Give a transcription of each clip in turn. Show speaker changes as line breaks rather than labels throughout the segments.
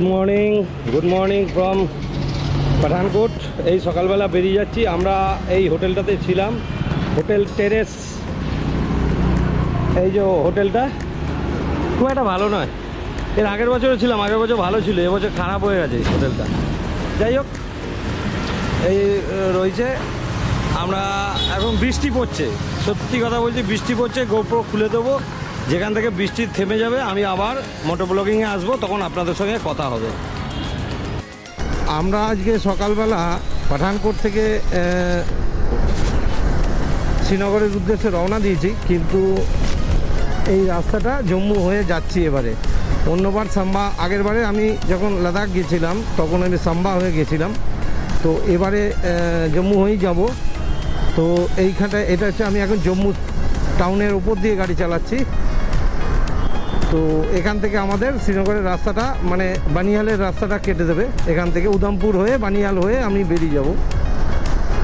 Good morning good morning from Pathankot এই সকালবেলা বেরিয়ে যাচ্ছি। আমরা এই হোটেলটাতে ছিলাম। Hotel terrace. এই যে হোটেলটা খুব একটা ভালো নয়। এর আগের বছরও ছিলাম, আগের বছর ভালো ছিল এবছর খারাপ হয়ে গেছে হোটেলটা। যাই হোক, এই রয়েছে। আমরা এখন বৃষ্টি পড়ছে। সত্যি কথা বলছি, বৃষ্টি পড়ছে, গোপ্রো খুলে দেবো। যেখান থেকে বৃষ্টি থেমে যাবে, আমি আবার মোটর ব্লগিংয়ে আসব, তখন আপনাদের সঙ্গে কথা হবে। আমরা আজকে সকালবেলা পাঠানকোট থেকে শ্রীনগরের উদ্দেশ্যে রওনা দিয়েছি, কিন্তু এই রাস্তাটা জম্মু হয়ে যাচ্ছি এবারে। অন্যবার সাম্বা, আগের বারে আমি যখন লাদাখ গেছিলাম, তখন আমি সাম্বা হয়ে গেছিলাম। তো এবারে জম্মু হয়েই যাব। তো এইখানটায়, এটা হচ্ছে আমি এখন জম্মু টাউনের উপর দিয়ে গাড়ি চালাচ্ছি। তো এখান থেকে আমাদের শ্রীনগরের রাস্তাটা মানে বানিয়ালের রাস্তাটা কেটে দেবে। এখান থেকে উদামপুর হয়ে, বানিয়াল হয়ে আমি বেরিয়ে যাব।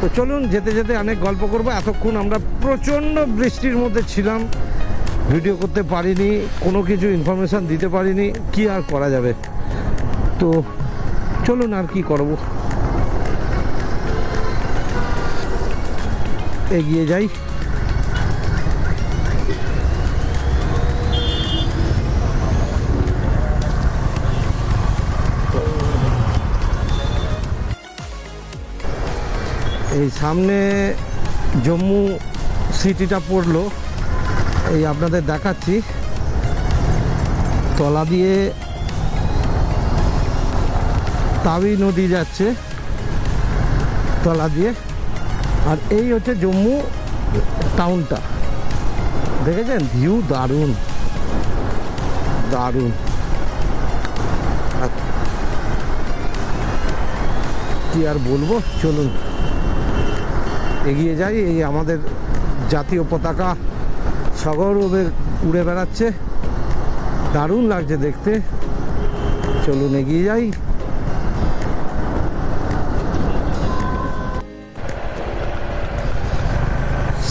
তো চলুন, যেতে যেতে অনেক গল্প করব। এতক্ষণ আমরা প্রচণ্ড বৃষ্টির মধ্যে ছিলাম। ভিডিও করতে পারিনি, কোনো কিছু ইনফরমেশান দিতে পারিনি, কি আর করা যাবে? তো চলুন আর কি করব। এগিয়ে যাই। এই সামনে জম্মু সিটিটা পড়ল। এই আপনাদের দেখাচ্ছি। তলা দিয়ে তাবি নদী যাচ্ছে তলা দিয়ে। আর এই হচ্ছে জম্মু টাউনটা। দেখেছেন? ভিউ দারুণ। দারুণ। কি আর বলব? চলুন। এগিয়ে যাই, এই আমাদের জাতীয় পতাকা সগৌরবে উড়ে বেড়াচ্ছে। দারুণ লাগছে দেখতে। চলুন এগিয়ে যাই।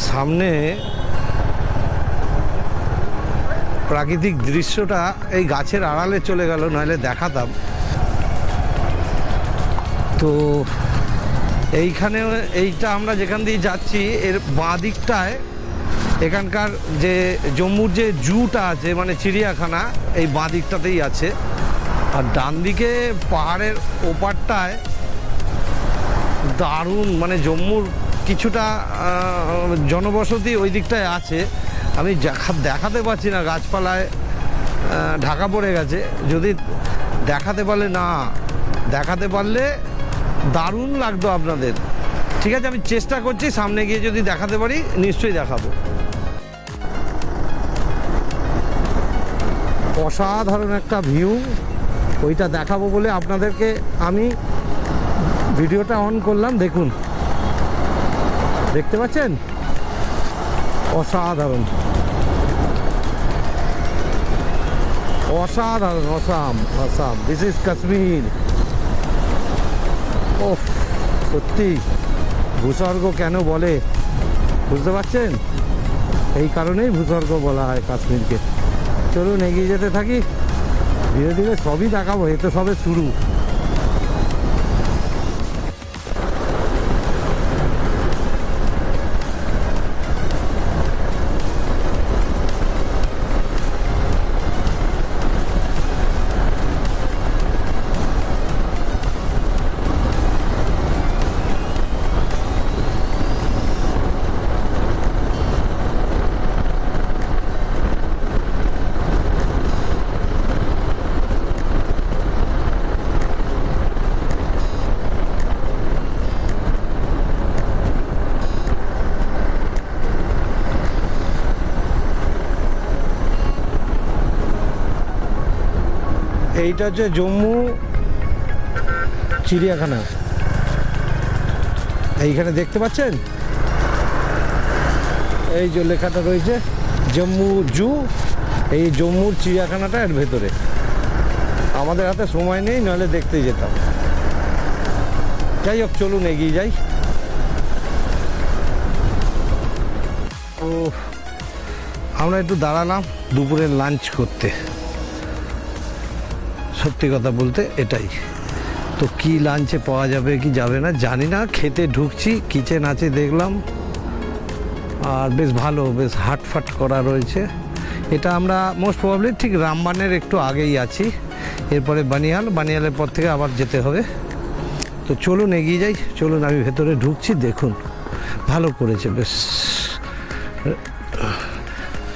সামনে প্রাকৃতিক দৃশ্যটা এই গাছের আড়ালে চলে গেল নাহলে দেখাতাম। তো এইখানে এইটা আমরা যেখান দিয়ে যাচ্ছি, এর বাঁ দিকটায় এখানকার যে জম্মুর যে জুটা আছে মানে চিড়িয়াখানা, এই বাঁ দিকটাতেই আছে। আর ডান দিকে পাহাড়ের ওপারটায় দারুণ মানে জম্মুর কিছুটা জনবসতি ওই দিকটায় আছে। আমি দেখা- দেখাতে পারছি না, গাছপালায় ঢাকা পড়ে গেছে। যদি দেখাতে পারলে, না, দেখাতে পারলে দারুণ লাগতো আপনাদের। ঠিক আছে, আমি চেষ্টা করছি, সামনে গিয়ে যদি দেখাতে পারি, নিশ্চয়ই দেখাবো। অসাধারণ একটা ভিউ ওইটা দেখাবো বলে আপনাদেরকে আমি ভিডিওটা অন করলাম, দেখুন। দেখতে পাচ্ছেন? অসাধারণ। অসাধারণ, awesome Assam this is Kashmir সত্যি ভূস্বর্গ কেন বলে? বুঝতে পারছেন? এই কারণেই ভূস্বর্গ বলা হয় কাশ্মীরকে। চলুন এগিয়ে যেতে থাকি। ধীরে ধীরে সবই দেখাবো, এ তো সবে শুরু। এইটা হচ্ছে জম্মু চিড়িয়াখানা। এইখানে দেখতে পাচ্ছেন? এই যে লেখাটা রয়েছে, জম্মু জু, এই জম্মুর চিড়িয়াখানাটা এর ভেতরে। আমাদের হাতে সময় নেই, নাহলে দেখতে যেতাম। যাই হোক, চলুন এগিয়ে যাই। ও আমরা একটু দাঁড়ালাম দুপুরের লাঞ্চ করতে। সত্যি কথা বলতে এটাই। তো কি লাঞ্চে পাওয়া যাবে, কি যাবে না, জানি না। খেতে ঢুকছি, কিচেন আছে, দেখলাম। আর বেশ ভালো, বেশ হাটফাট করা রয়েছে। এটা আমরা মোস্ট প্রবাবলি ঠিক রামবানের একটু আগেই আছি। এরপরে বানিয়াল, বানিয়ালের পর থেকে আবার যেতে হবে। তো চলুন, এগিয়ে যাই। চলুন, আমি ভেতরে ঢুকছি, দেখুন। ভালো করেছে, বেশ।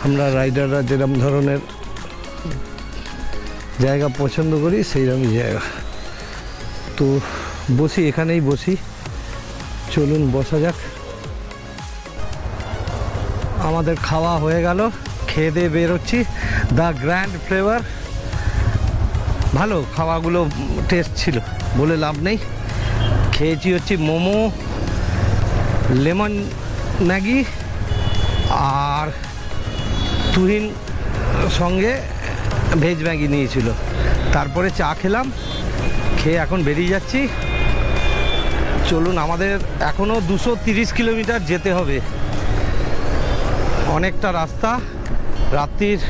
আমরা রাইডাররা যেরকম ধরনের জায়গা পছন্দ করি, সেই রকমই জায়গা। তো বসি, এখানেই বসি। চলুন, বসা যাক। আমাদের খাওয়া হয়ে গেল, খেয়ে দিয়ে বেরোচ্ছি। The grand flavour. ভালো, খাওয়াগুলো টেস্ট ছিল, বলে লাভ নেই। খেয়েছি হচ্ছে মোমো, লেমন ম্যাগি আর তুহিন সঙ্গে ভেজ ম্যাগি নিয়েছিল। তারপরে চা খেলাম, খেয়ে এখন বেরিয়ে যাচ্ছি। চলুন, আমাদের এখনও দুশো কিলোমিটার যেতে হবে। অনেকটা রাস্তা, রাত্রির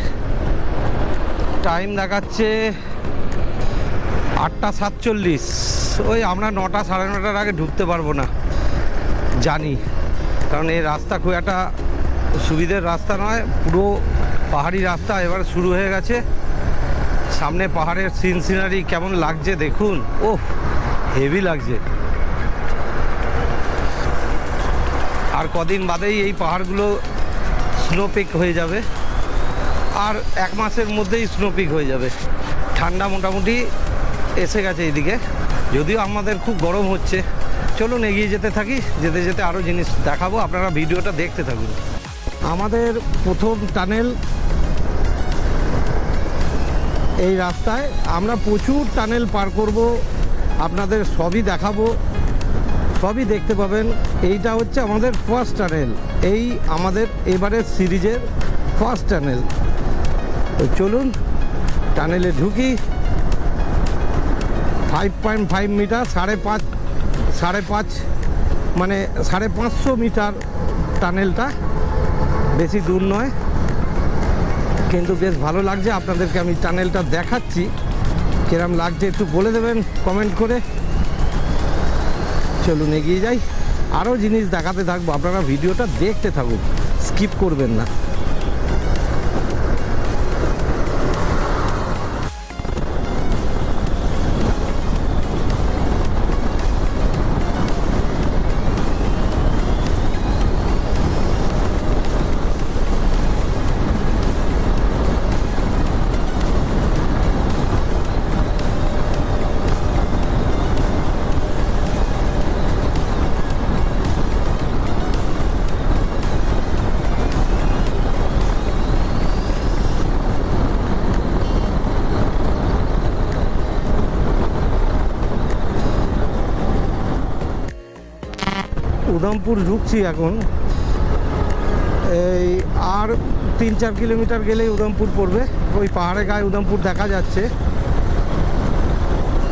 টাইম দেখাচ্ছে আটটা সাতচল্লিশ। ওই আমরা নটা সাড়ে নটার আগে ঢুকতে পারব না, জানি। কারণ এই রাস্তা খুব একটা সুবিধের রাস্তা নয়, পুরো পাহাড়ি রাস্তা এবার শুরু হয়ে গেছে। সামনে পাহাড়ের সিন সিনারি কেমন লাগছে দেখুন। ও হেভি লাগছে। আর কদিন বাদেই এই পাহাড়গুলো স্নোপিক হয়ে যাবে। আর এক মাসের মধ্যেই স্নোপিক হয়ে যাবে। ঠান্ডা মোটামুটি এসে গেছে এইদিকে। যদিও আমাদের খুব গরম হচ্ছে। চলুন এগিয়ে যেতে থাকি। যেতে যেতে আরও জিনিস দেখাবো। আপনারা ভিডিওটা দেখতে থাকুন। আমাদের প্রথম টানেল এই রাস্তায় আমরা প্রচুর টানেল পার করব। আপনাদের সবই দেখাবো। সবই দেখতে পাবেন। এইটা হচ্ছে আমাদের ফার্স্ট টানেল এই আমাদের এবারের সিরিজের ফার্স্ট টানেল তো চলুন টানেলে ঢুকি। ফাইভ পয়েন্ট ফাইভ মিটার সাড়ে পাঁচ সাড়ে পাঁচ মানে সাড়ে পাঁচশো মিটার টানেলটা বেশি দূর নয়। কিন্তু বেশ ভালো লাগছে। আপনাদেরকে আমি টানেলটা দেখাচ্ছি। কিরম লাগছে একটু বলে দেবেন কমেন্ট করে। চলুন এগিয়ে যাই। আরও জিনিস দেখাতে থাকব। আপনারা ভিডিওটা দেখতে থাকুন। স্কিপ করবেন না। উদমপুর ঢুকছি এখন। এই আর তিন চার কিলোমিটার গেলেই উদমপুর পড়বে। ওই পাহাড়ে গায়ে উদমপুর দেখা যাচ্ছে।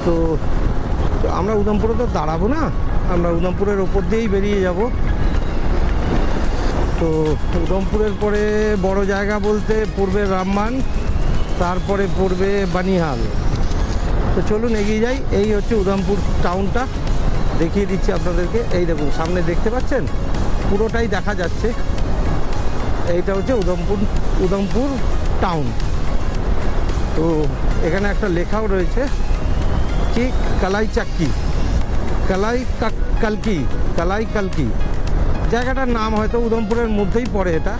তো আমরা উদমপুরে তো দাঁড়াবো না। আমরা উদমপুরের ওপর দিয়েই বেরিয়ে যাব। তো উদমপুরের পরে বড় জায়গা বলতে পড়বে রামমান, তারপরে পড়বে বানিহাল। তো চলুন এগিয়ে যাই। এই হচ্ছে উদমপুর টাউনটা দেখিয়ে দিচ্ছি আপনাদেরকে। এই দেখুন, সামনে দেখতে পাচ্ছেন? পুরোটাই দেখা যাচ্ছে। এইটা হচ্ছে উদমপুর উদমপুর টাউন তো এখানে একটা লেখাও রয়েছে, কি কালাই চাক্কি? কালাই কালকি কালাই কালকি। জায়গাটার নাম হয়তো উদমপুরের মধ্যেই পড়ে এটা।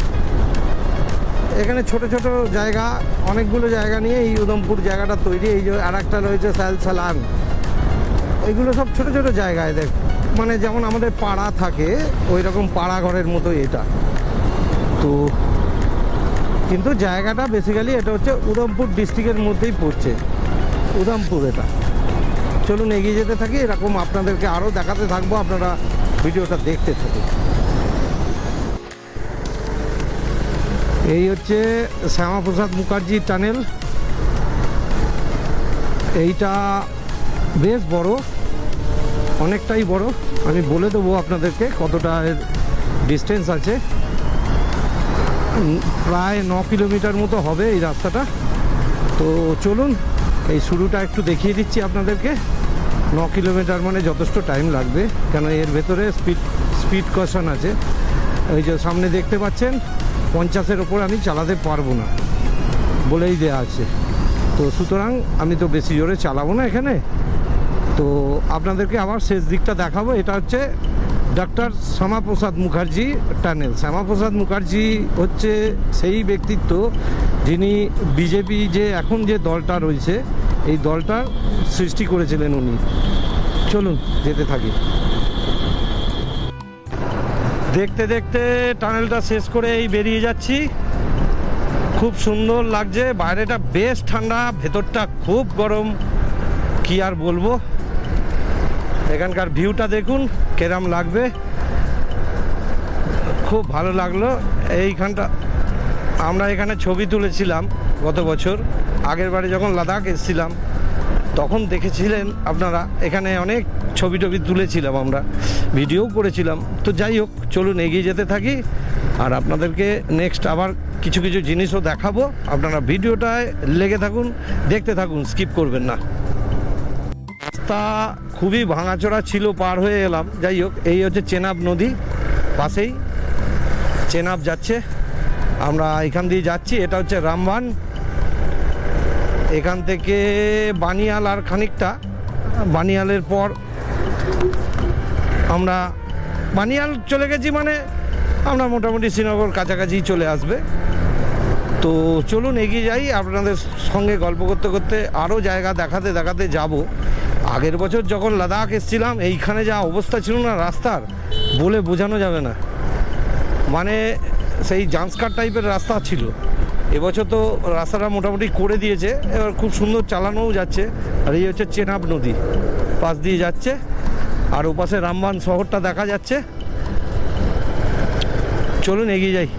এখানে ছোট ছোট জায়গা, অনেকগুলো জায়গা নিয়ে এই উদমপুর জায়গাটা তৈরি। এই যে আর একটা রয়েছে স্যাল সালান। এগুলো সব ছোট ছোট জায়গায় দেখ। মানে যেমন আমাদের পাড়া থাকে ওই রকম পাড়া ঘরের মতো এটা। তো কিন্তু জায়গাটা বেসিক্যালি এটা হচ্ছে উদমপুর ডিস্ট্রিক্টের মধ্যেই পড়ছে। উদমপুর এটা। চলুন এগিয়ে যেতে থাকি, এরকম আপনাদেরকে আরও দেখাতে থাকব, আপনারা ভিডিওটা দেখতে থাকুন। এই হচ্ছে শ্যামাপ্রসাদ মুখার্জি টানেল এইটা বেশ বড়। অনেকটাই বড়। আমি বলে দেবো আপনাদেরকে কতটা এর ডিস্টেন্স আছে। প্রায় ন কিলোমিটার মতো হবে এই রাস্তাটা। তো চলুন, এই শুরুটা একটু দেখিয়ে দিচ্ছি আপনাদেরকে। ন কিলোমিটার মানে যথেষ্ট টাইম লাগবে কেন এর ভেতরে স্পিড স্পিড কশন আছে। ওই যে সামনে দেখতে পাচ্ছেন, পঞ্চাশের ওপর আমি চালাতে পারব না, বলেই দেওয়া আছে। তো সুতরাং আমি তো বেশি জোরে চালাবো না এখানে। তো আপনাদেরকে আবার শেষ দিকটা দেখাবো। এটা হচ্ছে ডক্টর শ্যামাপ্রসাদ মুখার্জি টানেল। শ্যামাপ্রসাদ মুখার্জি হচ্ছে সেই ব্যক্তিত্ব যিনি বিজেপি যে এখন যে দলটা রয়েছে, এই দলটার সৃষ্টি করেছিলেন উনি। চলুন, যেতে থাকি। দেখতে দেখতে টানেলটা শেষ করে এই বেরিয়ে যাচ্ছি। খুব সুন্দর লাগছে। বাইরেটা বেশ ঠান্ডা, ভেতরটা খুব গরম। কি আর বলব? এখানকার ভিউটা দেখুন, কেরাম লাগবে। খুব ভালো লাগল। এইখানটা আমরা এখানে ছবি তুলেছিলাম গত বছর। আগের বারে যখন লাদাখ এসেছিলাম, তখন দেখেছিলেন আপনারা, এখানে অনেক ছবি টবি তুলেছিলাম আমরা, ভিডিও করেছিলাম। তো যাই হোক, চলুন এগিয়ে যেতে থাকি। আর আপনাদেরকে নেক্সট আবার কিছু কিছু জিনিসও দেখাবো। আপনারা ভিডিওটায় লেগে থাকুন, দেখতে থাকুন স্কিপ করবেন না। রাস্তা খুবই ভাঙাচোরা ছিল, পার হয়ে এলাম। যাই হোক, এই হচ্ছে চেনাব নদী, পাশেই চেনাব যাচ্ছে। আমরা এখান দিয়ে যাচ্ছি, এটা হচ্ছে রামবান। এখান থেকে বানিয়াল আর খানিকটা। বানিয়ালের পর আমরা, বানিয়াল চলে গেছি মানে আমরা মোটামুটি শ্রীনগর কাছাকাছি চলে আসবে। তো চলুন এগিয়ে যাই, আপনাদের সঙ্গে গল্প করতে করতে আরও জায়গা দেখাতে দেখাতে যাব। আগের বছর যখন লাদাখ এসেছিলাম, এইখানে যা অবস্থা ছিল না রাস্তার, বলে বোঝানো যাবে না। মানে সেই জান্সকার টাইপের রাস্তা ছিল। এবছর তো রাস্তাটা মোটামুটি করে দিয়েছে, এবার খুব সুন্দর চালানোও যাচ্ছে, আর এই হচ্ছে চেনাব নদী। পাশ দিয়ে যাচ্ছে, আর ওপাশে রামবান শহরটা দেখা যাচ্ছে। চলুন এগিয়ে যাই।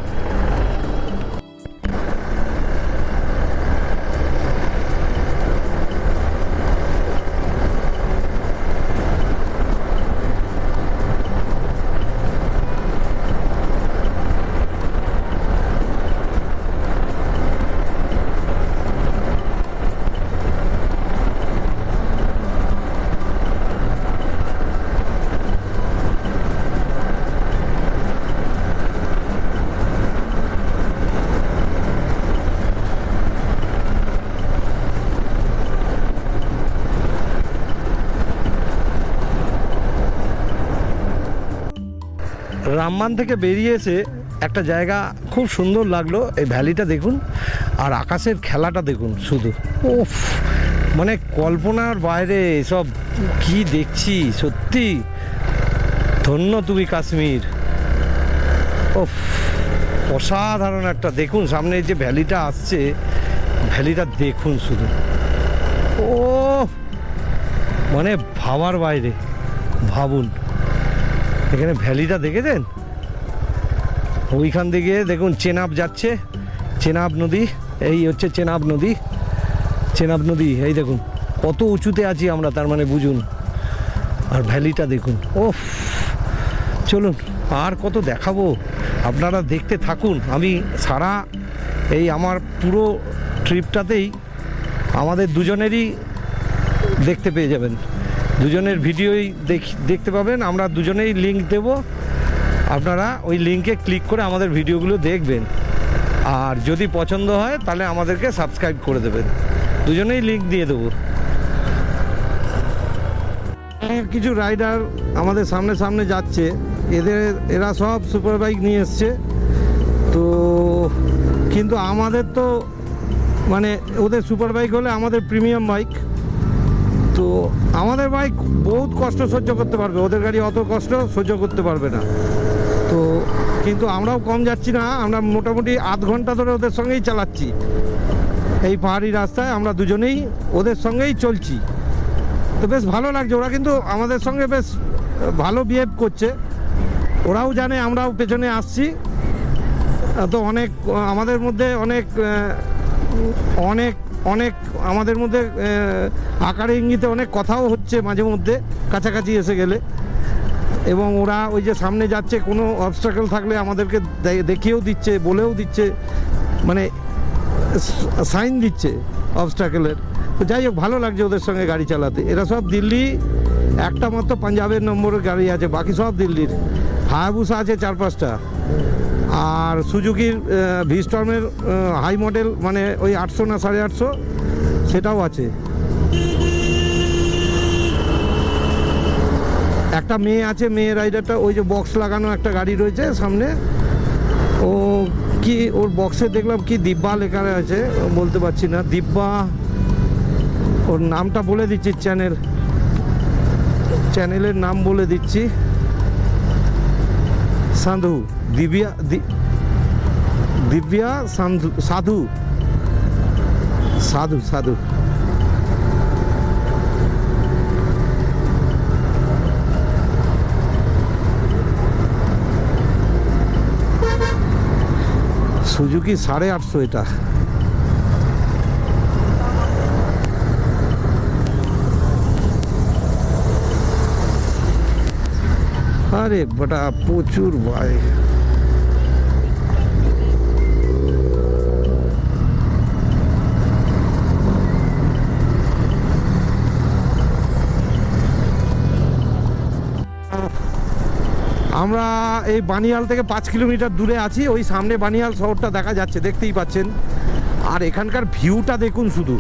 রামমান থেকে বেরিয়ে এসে একটা জায়গা খুব সুন্দর লাগল, এই ভ্যালিটা দেখুন, আর আকাশের খেলাটা দেখুন শুধু। ওফ মানে কল্পনার বাইরে সব কি দেখছি, সত্যি। ধন্য তুমি কাশ্মীর। ওফ অসাধারণ একটা, দেখুন সামনে যে ভ্যালিটা আসছে, ভ্যালিটা দেখুন শুধু। ও মানে ভাবার বাইরে, ভাবুন। এখানে ভ্যালিটা দেখেছেন? ওইখান থেকে দেখুন চেনাব যাচ্ছে, চেনাব নদী, এই হচ্ছে চেনাব নদী চেনাব নদী, এই দেখুন, কত উঁচুতে আছি আমরা, তার মানে বুঝুন, আর ভ্যালিটা দেখুন, ওফ, চলুন, আর কত দেখাবো, আপনারা দেখতে থাকুন, আমি সারা এই আমার পুরো ট্রিপটাতেই আমাদের দুজনেরই দেখতে পেয়ে যাবেন, দুজনের ভিডিওই দেখ- দেখতে পাবেন, আমরা দুজনেই লিংক দেব আপনারা ওই লিঙ্কে ক্লিক করে আমাদের ভিডিওগুলো দেখবেন। আর যদি পছন্দ হয়, তাহলে আমাদেরকে সাবস্ক্রাইব করে দেবেন। দুজনেই লিঙ্ক দিয়ে দেবো। কিছু রাইডার আমাদের সামনে সামনে যাচ্ছে। এদের, এরা সব সুপার বাইক নিয়ে এসছে। তো, কিন্তু আমাদের তো মানে ওদের সুপার বাইক হলে আমাদের প্রিমিয়াম বাইক। তো আমাদের বাইক বহুত কষ্ট সহ্য করতে পারবে। ওদের গাড়ি অত কষ্ট সহ্য করতে পারবে না। তো কিন্তু আমরাও কম যাচ্ছি না, আমরা মোটামুটি আধ ঘণ্টা ধরে ওদের সঙ্গেই চালাচ্ছি। এই পাহাড়ি রাস্তায় আমরা দুজনেই ওদের সঙ্গেই চলছি। তো বেশ ভালো লাগছে, ওরা কিন্তু আমাদের সঙ্গে বেশ ভালো বিহেভ করছে। ওরাও জানে, আমরাও পেছনে আসছি। তো অনেক, আমাদের মধ্যে অনেক অনেক অনেক আমাদের মধ্যে আকারে ইঙ্গিতে অনেক কথাও হচ্ছে মাঝে মধ্যে, কাছাকাছি এসে গেলে। এবং ওরা ওই যে সামনে যাচ্ছে, কোনো অবস্টাকেল থাকলে আমাদেরকে দেখিয়েও দিচ্ছে, বলেও দিচ্ছে মানে সাইন দিচ্ছে অবস্টাকেলের তো যাই হোক, ভালো লাগছে ওদের সঙ্গে গাড়ি চালাতে। এরা সব দিল্লি, একটা মাত্র পাঞ্জাবের নম্বরের গাড়ি আছে, বাকি সব দিল্লির। হায়াবুসা আছে চার পাঁচটা। আর সুজুকির ভিস্টর্মের হাই মডেল মানে ওই আটশো না সাড়ে আটশো, সেটাও আছে। একটা মেয়ে আছে, মেয়ে রাইডারটা ওই যে বক্স লাগানো একটা গাড়ি রয়েছে সামনে। ও কি, ওর বক্সে দেখলাম কি দিব্যা লেখা আছে বলতে পারছি না। দিব্যা, ওর নামটা বলে দিচ্ছি চ্যানেল চ্যানেলের নাম বলে দিচ্ছি। সাধু দিব্যা দিব্যা সাধু সাধু। সাধু সাধু। সুজুকি সাড়ে আটশো এটা আরে বটা প্রচুর ভাই আমরা এই বানিয়াল থেকে পাঁচ কিলোমিটার দূরে আছি, ওই সামনে বানিয়াল শহরটা দেখা যাচ্ছে, দেখতেই পাচ্ছেন। আর এখানকার ভিউটা দেখুন শুধু।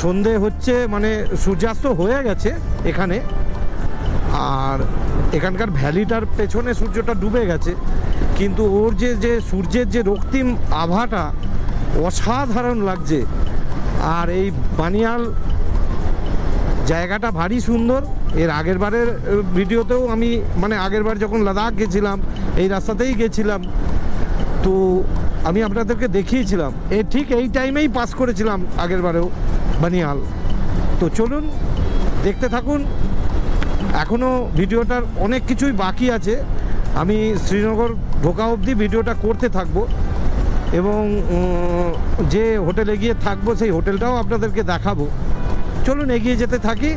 সন্ধে হচ্ছে মানে সূর্যাস্ত হয়ে গেছে এখানে। আর এখানকার ভ্যালিটার পেছনে সূর্যটা ডুবে গেছে। কিন্তু ওর যে যে সূর্যের যে রক্তিম আভাটা অসাধারণ লাগছে। আর এই বানিয়াল জায়গাটা ভারী সুন্দর। এর আগের বারের ভিডিওতেও আমি মানে আগের বার যখন লাদাখ গেছিলাম, এই রাস্তাতেই গেছিলাম, তো আমি আপনাদেরকে দেখিয়েছিলাম। এ ঠিক এই টাইমেই পাস করেছিলাম আগের বারেও বানিয়াল। তো চলুন, দেখতে থাকুন। এখনও ভিডিওটার অনেক কিছুই বাকি আছে। আমি শ্রীনগর ঢোকা অবধি ভিডিওটা করতে থাকব এবং যে হোটেলে গিয়ে থাকব, সেই হোটেলটাও আপনাদেরকে দেখাবো। চলুন এগিয়ে যেতে থাকি।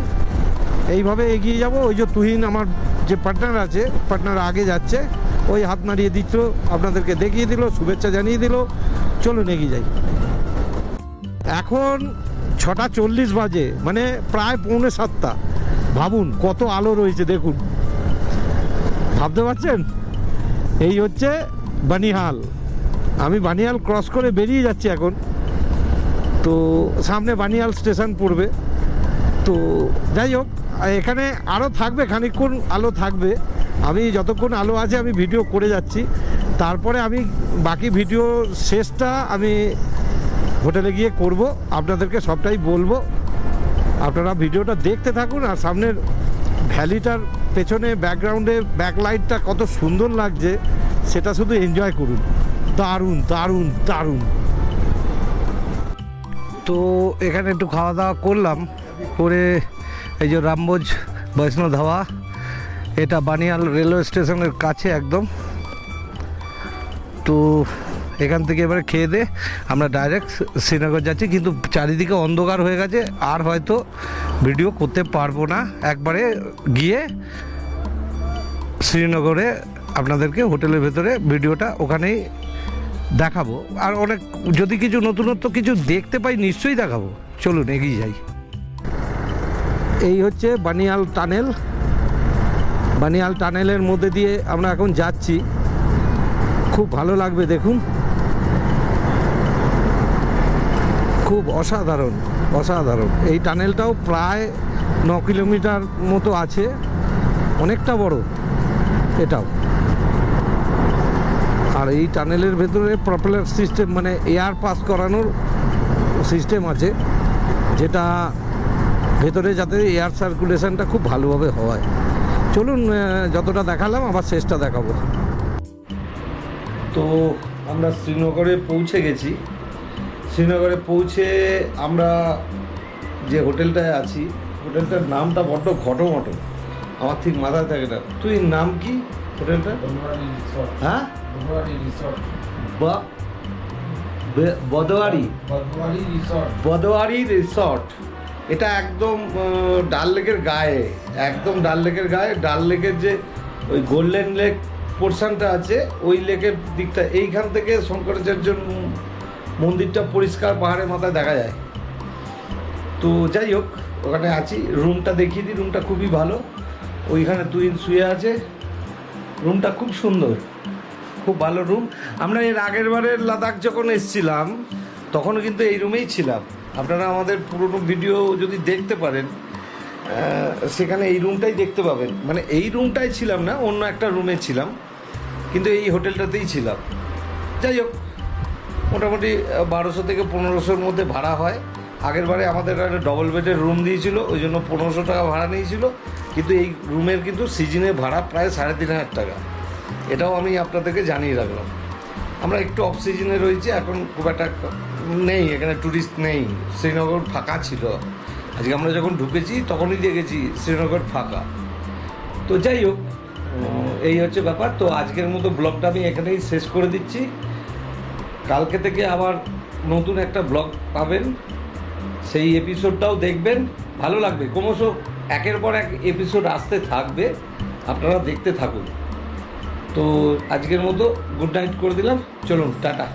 এইভাবে এগিয়ে যাব। ওই যে তুহিন আমার যে পার্টনার আছে পার্টনার আগে যাচ্ছে, ওই হাত নাড়িয়ে দিচ্ছ আপনাদেরকে দেখিয়ে দিল, শুভেচ্ছা জানিয়ে দিল। চলুন এগিয়ে যাই। এখন ছটা চল্লিশ বাজে মানে প্রায় পৌনে সাতটা। ভাবুন, কত আলো রয়েছে, দেখুন। ভাবতে পারছেন? এই হচ্ছে বানিহাল। আমি বানিহাল ক্রস করে বেরিয়ে যাচ্ছি এখন। তো সামনে বানিহাল স্টেশন পড়বে। তো যাই হোক এখানে আরও থাকবে, খানিকক্ষণ আলো থাকবে। আমি যতক্ষণ আলো আছে, আমি ভিডিও করে যাচ্ছি। তারপরে আমি বাকি ভিডিও শেষটা আমি হোটেলে গিয়ে করব। আপনাদেরকে সবটাই বলব। আপনারা ভিডিওটা দেখতে থাকুন আর সামনের ভ্যালিটার পেছনে ব্যাকগ্রাউন্ডে ব্যাকলাইটটা কত সুন্দর লাগছে, সেটা শুধু এনজয় করুন। দারুণ দারুণ দারুণ। তো এখানে একটু খাওয়া দাওয়া করলাম, করে এই যে রামবোজ বৈষ্ণব ধাবা, এটা বানিয়াল রেলওয়ে স্টেশনের কাছে একদম। তো এখান থেকে এবারে খেয়ে দে, আমরা ডাইরেক্ট শ্রীনগর যাচ্ছি, কিন্তু চারিদিকে অন্ধকার হয়ে গেছে, আর হয়তো ভিডিও করতে পারব না। একবারে গিয়ে শ্রীনগরে আপনাদেরকে হোটেলের ভেতরে ভিডিওটা ওখানেই দেখাবো। আর অনেক, যদি কিছু নতুনত্ব কিছু দেখতে পাই, নিশ্চয়ই দেখাবো। চলুন, এগিয়ে যাই। এই হচ্ছে বানিয়াল টানেল। বানিয়াল টানেলের মধ্যে দিয়ে আমরা এখন যাচ্ছি। খুব ভালো লাগবে দেখুন। খুব অসাধারণ অসাধারণ। এই টানেলটাও প্রায় ন কিলোমিটার মতো আছে। অনেকটা বড় এটাও। আর এই টানেলের ভেতরে প্রপেলার সিস্টেম মানে এয়ার পাস করানোর সিস্টেম আছে, যেটা ভেতরে যাতে এয়ার সার্কুলেশনটা খুব ভালোভাবে হয়। চলুন যতটা দেখালাম আবার শেষটা দেখাবো। তো আমরা শ্রীনগরে পৌঁছে গেছি। শ্রীনগরে পৌঁছে আমরা যে হোটেলটায় আছি হোটেলটার নামটা বড্ড ঘটমটো আমার ঠিক মাথায় থাকে না। তুই নাম কি হোটেলটা? হ্যাঁ?
বনওয়ারি রিসর্ট
বা বদোয়ারি।
রিসর্ট
বদোয়ারি রিসর্ট এটা একদম ডাল লেকের গায়ে, একদম ডাল লেকের গায়ে। ডাল লেকের যে ওই গোল্ডেন লেক পোর্শনটা আছে, ওই লেকের দিকটা, এইখান থেকে শঙ্করাচার্য মন্দিরটা পরিষ্কার পাহাড়ের মাথায় দেখা যায়। তো যাই হোক, ওখানে আছি। রুমটা দেখিয়ে দিই, রুমটা খুবই ভালো। ওইখানে তুই শুয়ে আছে। রুমটা খুব সুন্দর, খুব ভালো রুম। আমরা এর আগের বারের লাদাখ যখন এসছিলাম তখন কিন্তু এই রুমেই ছিলাম। আপনারা আমাদের পুরোনো ভিডিও যদি দেখতে পারেন সেখানে এই রুমটাই দেখতে পাবেন। মানে এই রুমটাই ছিলাম না, অন্য একটা রুমে ছিলাম, কিন্তু এই হোটেলটাতেই ছিলাম। যাই হোক, মোটামুটি বারোশো থেকে পনেরোশোর মধ্যে ভাড়া হয়। আগের বারে আমাদের একটা ডবল বেডের রুম দিয়েছিল, ওই জন্য পনেরোশো টাকা ভাড়া নিয়েছিল। কিন্তু এই রুমের কিন্তু সিজনে ভাড়া প্রায় সাড়ে তিন হাজার টাকা। এটাও আমি আপনাদেরকে জানিয়ে রাখলাম। আমরা একটু অফ সিজনে রয়েছি, এখন খুব একটা নেই এখানে ট্যুরিস্ট নেই। শ্রীনগর ফাঁকা ছিল। আজকে আমরা যখন ঢুকেছি তখনই দেখেছি শ্রীনগর ফাঁকা। তো যাই হোক এই হচ্ছে ব্যাপার। তো আজকের মতো ব্লগটা আমি এখানেই শেষ করে দিচ্ছি। কালকে থেকে আবার নতুন একটা ব্লগ পাবেন। সেই এপিসোডটাও দেখবেন। ভালো লাগবে। ক্রমশ একের পর এক এপিসোড আসতে থাকবে। আপনারা দেখতে থাকুন। তো আজকের মতো গুড নাইট করে দিলাম। চলুন টাটা।